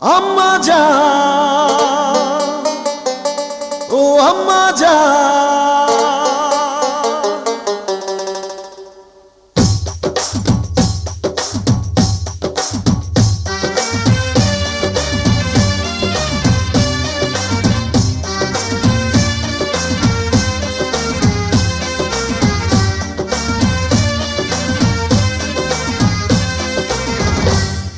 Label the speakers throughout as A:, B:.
A: আম্মা যা ও আম্মা জান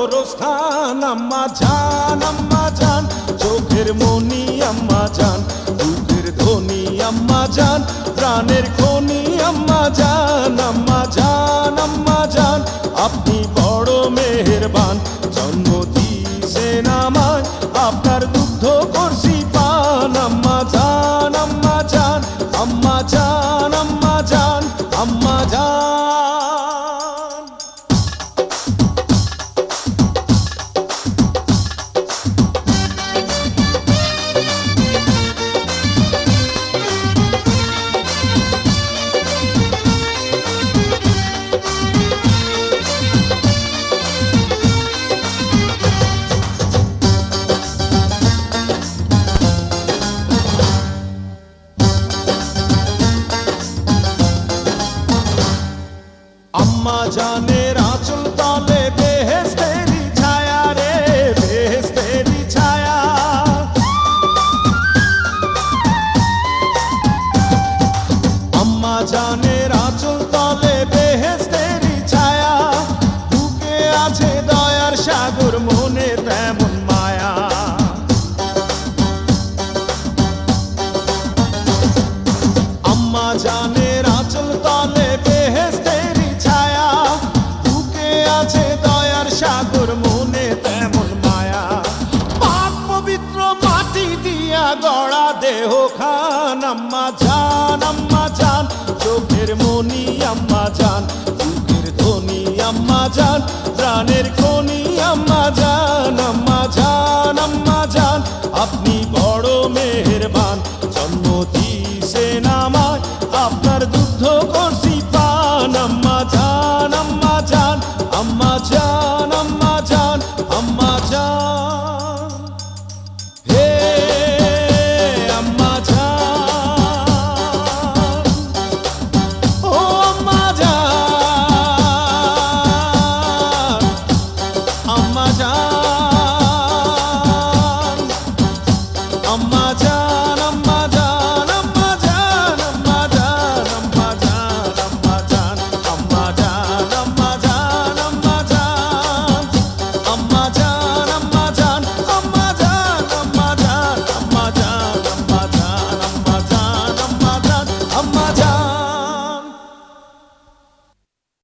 A: গোরস্থান আম্মা জান আম্মা জান, চোখের মনি আম্মা জান দুধের ধনি আম্মা জান, প্রাণের খনি, আম্মা জান আম্মা জান আম্মা জান, আপনি আম্মা জানের আঁচল সাগর মনে তেমন মায়া। পাক পবিত্র মাটি দিয়া গড়া দেহ খান, আম্মা জান আম্মা জান চোখের মনি, আম্মা জান চোখের ধ্বনি আম্মা জান প্রাণের খনি, আম্মা জান আম্মা